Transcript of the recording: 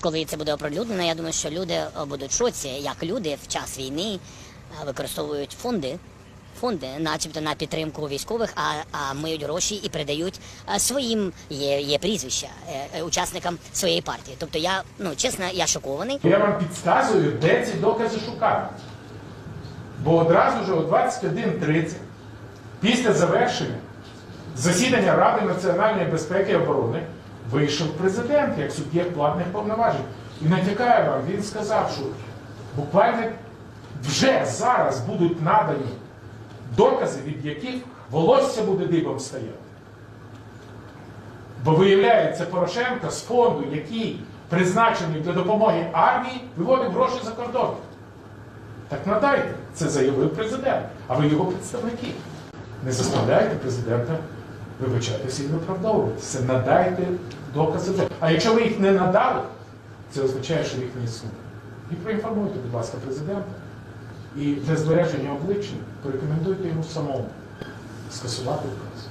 коли це буде оприлюднено, я думаю, що люди е, будуть шоці, як люди в час війни е, використовують фонди. Фонди, начебто на підтримку військових, а, а миють гроші і передають е, своїм є, є прізвища учасникам своєї партії. Тобто я ну чесно, я шокований. Я вам підказую, де ці докази шукати. Бо одразу ж о 21.30, після завершення засідання Ради національної безпеки і оборони, вийшов президент як суб'єкт владних повноважень. І натякає вам, він сказав, що буквально вже зараз будуть надані докази, від яких волосся буде дибом стояти. Бо виявляється, Порошенко з фонду, який призначений для допомоги армії, виводив гроші за кордон. Так надайте, це заявив президент, а ви його представники. Не заставляйте президента вибачатися і виправдовуватися. Надайте докази. А якщо ви їх не надали, це означає, що їх не існує. І проінформуйте, будь ласка, президента. І для збереження обличчя порекомендуйте йому самому скасувати указ.